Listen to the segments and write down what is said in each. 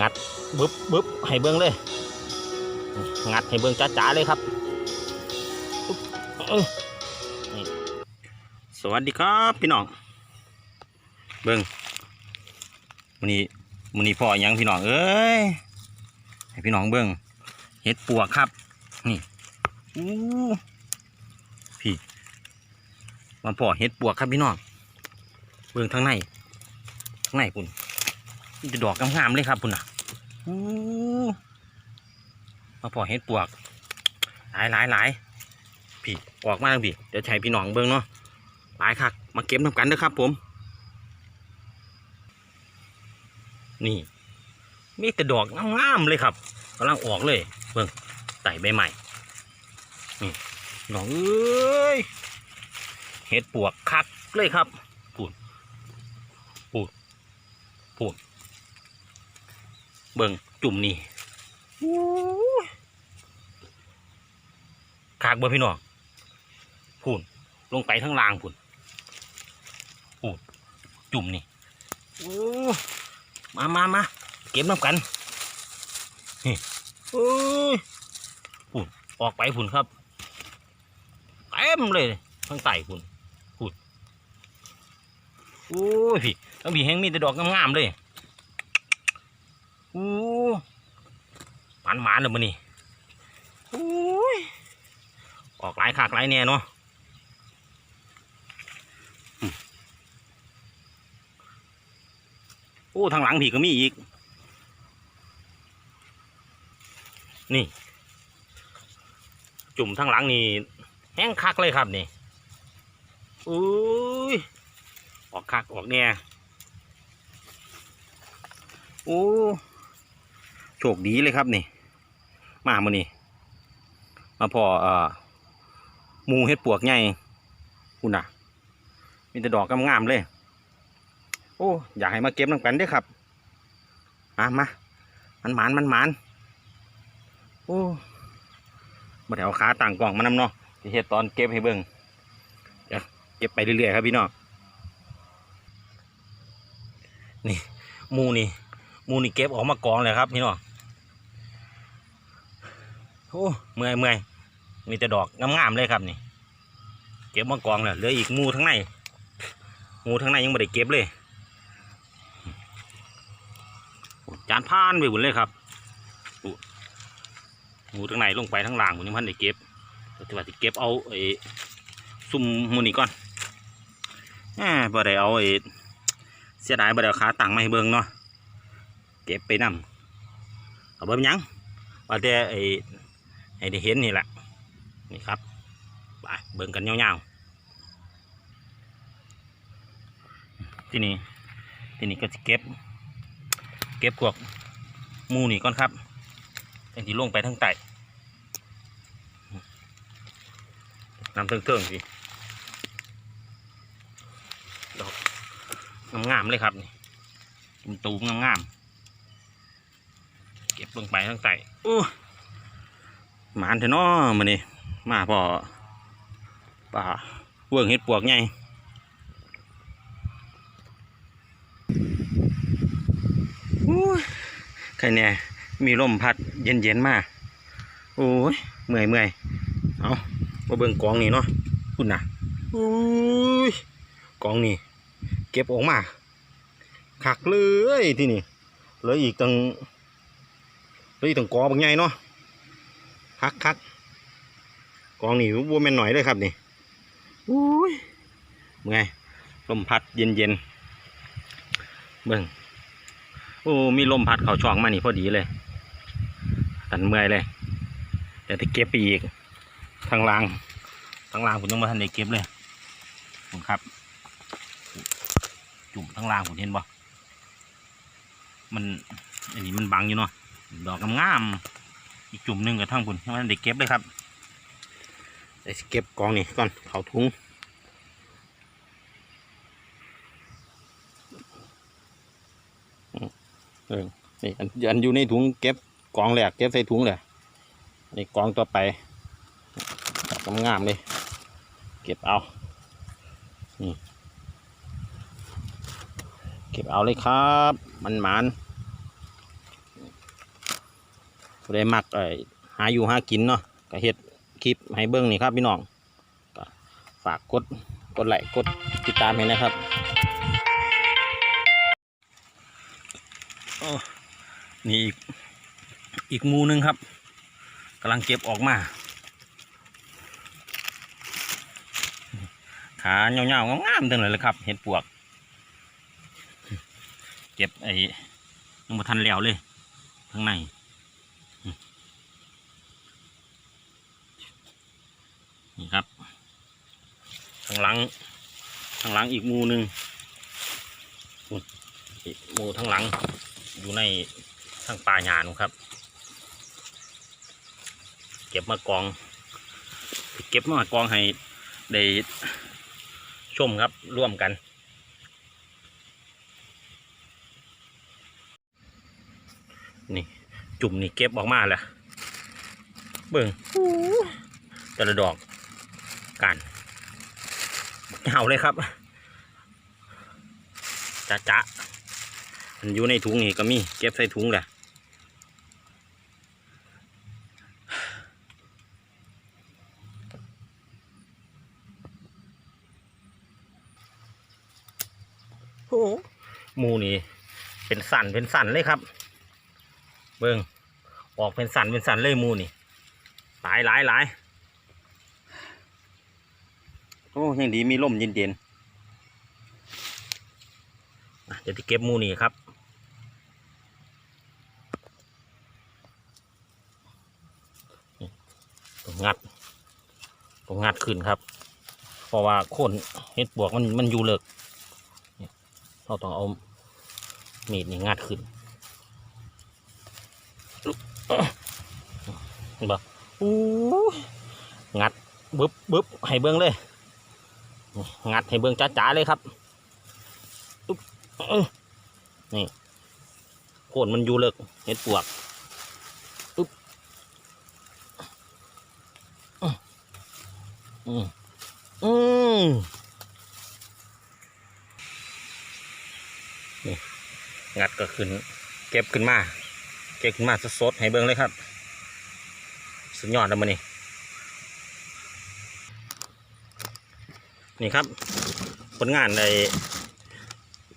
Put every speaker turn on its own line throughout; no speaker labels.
งัดบึ๊บบึ๊บให้เบิ้งเลย งัดให้เบิ้งจ้าๆเลยครับสวัสดีครับพี่น้อง เบิ้งมันนี้มันนี้พ่อยังพี่น้องเอ้ยให้พี่น้องเบิ้งเห็ดปวกครับ นี่อู้พี่มาพ่อเห็ดปวกครับพี่น้องเบิ้งทางในทางในคุณ จะดอกงามๆเลยครับคุณน่ะมาพ่อเห็ดปวก หลายหลายหลายพี่ออกมาแล้วพี่เดี๋ยวใช้พี่น้องเบิ้งเนาะหลายคักมาเก็บน้ำกันเด้อครับผม นี่มีแต่ดอกงามๆเลยครับกำลังออกเลย เบิ่งไต่ใบใหม่นี่น้องเอ้ยเห็ดปวกคักเลยครับปูดปูดปูด เบิ่งจุ่มนี่อู้ยคักเบิ่งพี่น้องพูนลงไปทั้งล่างพูนปูดจุ่มนี่โอ้มามามาเก็บน้ำกันนี่โอ้ยพุ่นออกไปพุ่นครับเต็มเลยทั้งไต่พุ่นพุ่นโอ้ยพี่ทั้งพี่แห้งมีแต่ดอกงามๆเลยโอ้หมานหมานเลยมันนี่โอ้ยออกหลายขากหลายแน่เนาะโอ้ทางหลังผีก็มีอีก นี่ จุ่มทางหลังนี่แห้งคักเลยครับนี่อุ้ยออกคักออกเนี่ยโอ้ โชคดีเลยครับนี่ มามานี่มาพอเอ่อหมูเห็ดปวกใหญ่คุณน่ะ มีแต่ดอกงามๆเลย โอ้อยากให้มาเก็บน้ำกันด้วยครับมามามันหมานมันหมานโอ้มาแถวขาต่างกล่องมานำเนาะสิเฮ็ดตอนเก็บให้เบิ่งเดี๋ยวเก็บไปเรื่อยๆครับพี่น้องนี่มูนี่มูนี่เก็บออกมากองเลยครับพี่น้อง โอ้เมื่อยเมื่อยมีแต่ดอกงามๆเลยครับนี่เก็บมากองแล้วเหลืออีกมูทั้งในมูทั้งในยังไม่ได้เก็บเลยจานพานไปหมดเลยครับอู้หมูทั้งในลงไปทั้งล่างผมยังพันได้เก็บแต่ว่าจะเก็บเอาไอ้ซุ่มมูนี่ก่อนแหมบ่ได้เอาไอ้เสียดายบ่ได้ขาตั้งมาให้เบิ่งเนาะ เก็บไปนำเอาเบิ่งยังว่าแต่ไอ้ ไอ้ได้เห็นนี่แหละนี่ครับไปเบิ่งกันยาวๆที่นี่ที่นี่ก็จะเก็บ เก็บพวกมูนี่ก่อนครับจังที่ลงไปทั้งไตน้ำเทิงๆสิดอกงามๆเลยครับนี่ตูมๆงามๆเก็บลงไปทั้งไตอู้ หมานเถอะเนาะมันนี่มาพอป่าเวิร์งเห็ดปวกไงใครเนี่ยมีลมพัดเย็นๆมาโอ้ยเมื่อยเมื่อยเอามาเบิ่งกองนี่เนาะคุณนะอุ้ยกองนี่เก็บออกมาขักเลยที่นี่เลืออีกตั้งเลืออีกตั้งกอบางใหญ่เนาะ คักคักกองนี่วัวแม่นหน่อยเลยครับนี่อุ้ยเมื่อยลมพัดเย็นๆเบิ่งโอ้มีลมพัดเขาช่องมานี่พอดีเลยตันเมื่อยเลยแต่ที่เก็บไปอีกทางล่างทางล่างผมยังไม่ทันได้เก็บเลยผมครับ จุ่มทางล่างผมเห็นบ่มันอันนี้มันบังอยู่เนาะดอกงามๆ อีกจุ่มหนึ่งกับทั้งคุณยังไม่ทันได้เก็บเลยครับเดี๋ยวสิเก็บกองนี่ก่อนเขาถุงเออนี่อันอันอยู่ในถุงเก็บกองแหลกเก็บใส่ถุงเลยนี่กองต่อไปดอกงามเลยเก็บเอานี่เก็บเอาเลยครับ มันหมาน ผู้ใดมักไอ้หาอยู่หากินเนาะก็เฮ็ดคลิปให้เบิ่งนี่ครับพี่น้องก็ฝากกดกดไลค์กดติดตามให้นะครับนี่อีกอีกมูนึงครับกำลังเก็บออกมาขาเงาๆงามๆจังเลยเลยครับ เห็ดปวก เก็บไอ้ยังบ่ทันแล้วเลยข้างในครับข้างหลังข้างหลังอีกหมูหนึ่งนู่นอีกหมูทั้างหลังอยู่ในทางป่าหญ้านูนครับ เก็บมากอง เก็บมากองให้ได้ชมครับร่วมกันนี่จุ่มนี่เก็บออกมาแล้วเบิ่งแต่ละดอกกัน เอาเลยครับจ้าจ้ามันอยู่ในถุงนี่ก็มีเก็บใส่ถุงแหละโอ้หมูนี่เป็นสันเป็นสันเลยครับ เบิ่งออกเป็นสันเป็นสันเลยหมูนี่หลายหลายหลาย อ้ยังดีมีลมเย็นเย็นๆเดี๋ยวที่เก็บมูนี่ครับต้องงัดต้องงัดขึ้นครับ เพราะว่าคนเห็ดบวกมันมันอยู่เลิกเราต้องเอามีดนี่งัดขึ้นเห็นปะอู้งัดบึบบึบให้เบิ้งเลย งัดให้เบิ้องจ้าๆเลยครับนี่โคนมันอยู่เลิกเห็ดปวกอุ๊บอืมอืมอืมนี่งัดก็ขึ้น เก็บขึ้นมา เก็บขึ้นมาสดๆให้เบิ้งเลยครับ สุดยอดแล้วมันนี่ นี่ครับ ผลงานใน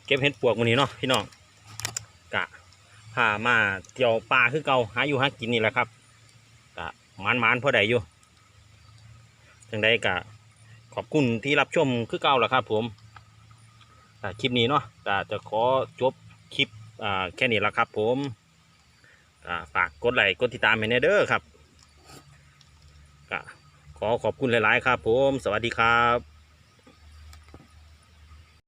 เก็บเห็ดปวกมันนี้เนาะพี่น้องกะพามาเที่ยวป่าคือเก่าหาอยู่หากินนี่แหละครับกะมานมานๆพอได้อยู่จังใดกะขอบคุณที่รับชมคือเก่าแหละครับ ผมคลิปนี้เนาะกะจะขอจบคลิปอ่าแค่นี้ละครับ ผมฝากกดไลค์กดติดตามให้แน่เด้อครับก็ขอขอบคุณหลาย ๆ ครับ ผม สวัสดีครับ